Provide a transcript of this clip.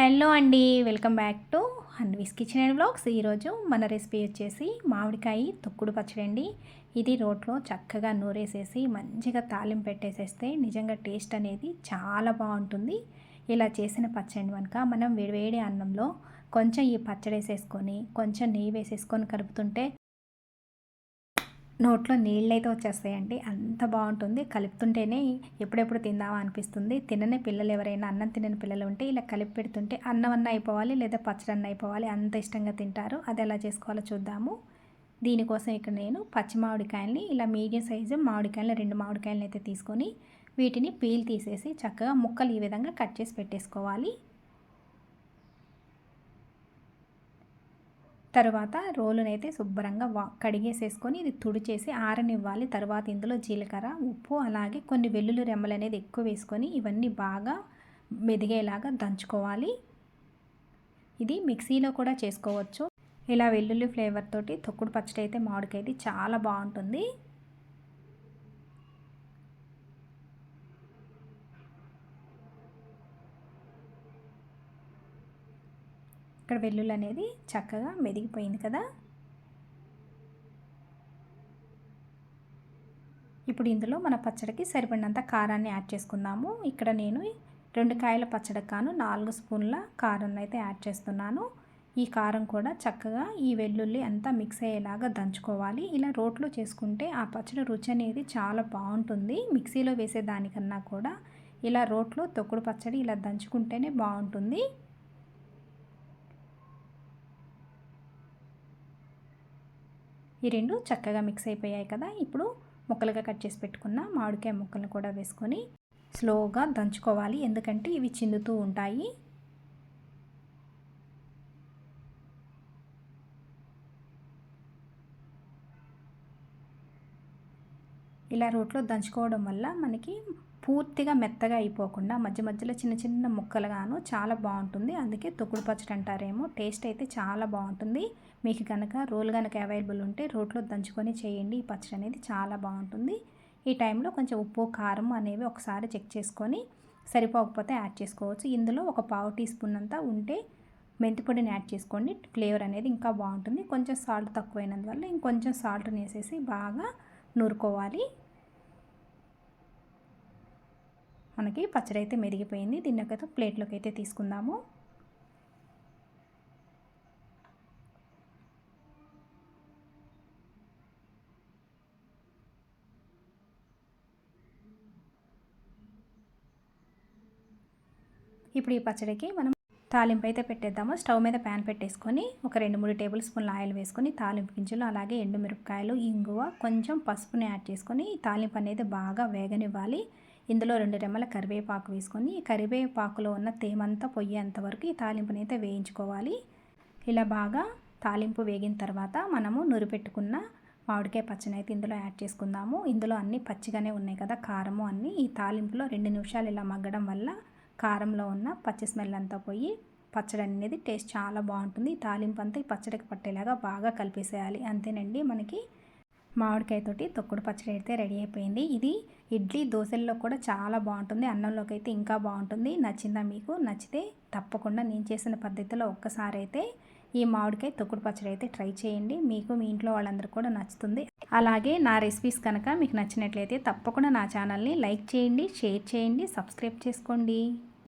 Hello అండి welcome back to Hanvi's kitchen and blogs. ఈరోజు మన రెసిపీ వచ్చేసి మామిడికాయ తొక్కుడు పచ్చడి అండి ఇది రోట్లో చక్కగా నూరేసేసి మంచిగా తాలింపు పెట్టేసేస్తే నిజంగా టేస్ట్ అనేది చాలా బాగుంటుంది. ఇలా చేసిన పచ్చడి కనుక మనం వేడివేడి అన్నంలో కొంచెం ఈ పచ్చడి వేసేసుకొని కొంచెం నెయ్యి వేసేసుకొని కలుపుతుంటే నోట్లో నీళ్ళైతే వచ్చేస్తాయండి. అంత బాగుంటుంది. కలుపుతుంటేనే ఎప్పుడెప్పుడు తిందామా అనిపిస్తుంది. తినని పిల్లలు ఎవరైనా అన్నం తినని పిల్లలు ఉంటే ఇలా కలిపి పెడుతుంటే అన్నం అన్న అయిపోవాలి లేదా పచ్చడి అన్న అయిపోవాలి. అంత ఇష్టంగా తింటారు. అది ఎలా చేసుకోవాలో చూద్దాము. దీనికోసం ఇక్కడ నేను పచ్చి మామిడికాయల్ని ఇలా మీడియం సైజు మామిడికాయలు రెండు మామిడికాయలను అయితే తీసుకొని వీటిని పీల్ తీసేసి చక్కగా ముక్కలు ఈ విధంగా కట్ చేసి పెట్టేసుకోవాలి. తర్వాత రోలునైతే శుభ్రంగా వా కడిగేసేసుకొని ఇది తుడిచేసి ఆరనివ్వాలి. తర్వాత ఇందులో జీలకర్ర ఉప్పు అలాగే కొన్ని వెల్లుల్లి రెమ్మలు అనేది ఎక్కువ వేసుకొని ఇవన్నీ బాగా మెదిగేలాగా దంచుకోవాలి. ఇది మిక్సీలో కూడా చేసుకోవచ్చు. ఇలా వెల్లుల్లి ఫ్లేవర్ తోటి తొక్కుడు పచ్చడి అయితే మామిడికాయ చాలా బాగుంటుంది. ఇక్కడ వెల్లుల్లి అనేది చక్కగా మెదిగిపోయింది కదా. ఇప్పుడు ఇందులో మన పచ్చడికి సరిపడినంత కారాన్ని యాడ్ చేసుకుందాము. ఇక్కడ నేను రెండు కాయల పచ్చడికి కాను నాలుగు స్పూన్ల కారం అయితే యాడ్ చేస్తున్నాను. ఈ కారం కూడా చక్కగా ఈ వెల్లుల్లి అంతా మిక్స్ అయ్యేలాగా దంచుకోవాలి. ఇలా రోట్లో చేసుకుంటే ఆ పచ్చడి రుచి అనేది చాలా బాగుంటుంది. మిక్సీలో వేసే దానికన్నా కూడా ఇలా రోట్లో తొక్కుడు పచ్చడి ఇలా దంచుకుంటేనే బాగుంటుంది. ఈ రెండు చక్కగా మిక్స్ అయిపోయాయి కదా. ఇప్పుడు ముక్కలుగా కట్ చేసి పెట్టుకున్న మామిడికాయ ముక్కలను కూడా వేసుకొని స్లోగా దంచుకోవాలి. ఎందుకంటే ఇవి చిందుతూ ఉంటాయి. ఇలా రోట్లో దంచుకోవడం వల్ల మనకి పూర్తిగా మెత్తగా అయిపోకుండా మధ్య మధ్యలో చిన్న చిన్న ముక్కలుగాను చాలా బాగుంటుంది. అందుకే తొక్కుడు పచ్చడి అంటారేమో టేస్ట్ అయితే చాలా బాగుంటుంది. మీకు కనుక రోల్ కనుక అవైలబుల్ ఉంటే రోట్లో దంచుకొని చేయండి. ఈ పచ్చడి అనేది చాలా బాగుంటుంది. ఈ టైంలో కొంచెం ఉప్పు కారం అనేవి ఒకసారి చెక్ చేసుకొని సరిపోకపోతే యాడ్ చేసుకోవచ్చు. ఇందులో ఒక పావు టీ స్పూన్ అంతా ఉంటే మెంతిపొడిని యాడ్ చేసుకోండి. ఫ్లేవర్ అనేది ఇంకా బాగుంటుంది. కొంచెం సాల్ట్ తక్కువైనందువల్ల ఇంకొంచెం సాల్ట్ని వేసేసి బాగా నూరుకోవాలి. మనకి పచ్చడి అయితే మెరిగిపోయింది. దీన్ని ఒక ప్లేట్లోకి అయితే తీసుకుందాము. ఇప్పుడు ఈ పచ్చడికి మనం తాలింపు అయితే పెట్టేద్దాము. స్టవ్ మీద ప్యాన్ పెట్టేసుకొని ఒక రెండు మూడు టేబుల్ స్పూన్ల ఆయిల్ వేసుకొని తాలింపు గింజలు అలాగే ఎండుమిరపకాయలు ఇంగువ కొంచెం పసుపుని యాడ్ చేసుకొని తాలింపు అనేది బాగా వేగనివ్వాలి. ఇందులో రెండు రెమ్మల కరివేపాకు వేసుకొని కరివేపాకులో ఉన్న తేమంతా పొయ్యేంత వరకు ఈ తాలింపుని అయితే వేయించుకోవాలి. ఇలా బాగా తాలింపు వేగిన తర్వాత మనము నురిపెట్టుకున్న మామిడికాయ పచ్చని అయితే ఇందులో యాడ్ చేసుకుందాము. ఇందులో అన్నీ పచ్చిగానే ఉన్నాయి కదా కారము అన్నీ. ఈ తాలింపులో రెండు నిమిషాలు ఇలా మగ్గడం వల్ల కారంలో ఉన్న పచ్చి స్మెల్ అంతా పోయి పచ్చడి అనేది టేస్ట్ చాలా బాగుంటుంది. తాలింపు అంతా ఈ పచ్చడికి పట్టేలాగా బాగా కలిపేసేయాలి. అంతేనండి మనకి మామిడికాయతోటి తొక్కుడు పచ్చడి అయితే రెడీ అయిపోయింది. ఇది ఇడ్లీ దోశల్లో కూడా చాలా బాగుంటుంది. అన్నంలోకి అయితే ఇంకా బాగుంటుంది. నచ్చిందా మీకు? నచ్చితే తప్పకుండా నేను చేసిన పద్ధతిలో ఒక్కసారి అయితే ఈ మామిడికాయ తొక్కుడు పచ్చడి అయితే ట్రై చేయండి. మీకు మీ ఇంట్లో వాళ్ళందరూ కూడా నచ్చుతుంది. అలాగే నా రెసిపీస్ కనుక మీకు నచ్చినట్లయితే తప్పకుండా నా ఛానల్ని లైక్ చేయండి షేర్ చేయండి సబ్స్క్రైబ్ చేసుకోండి.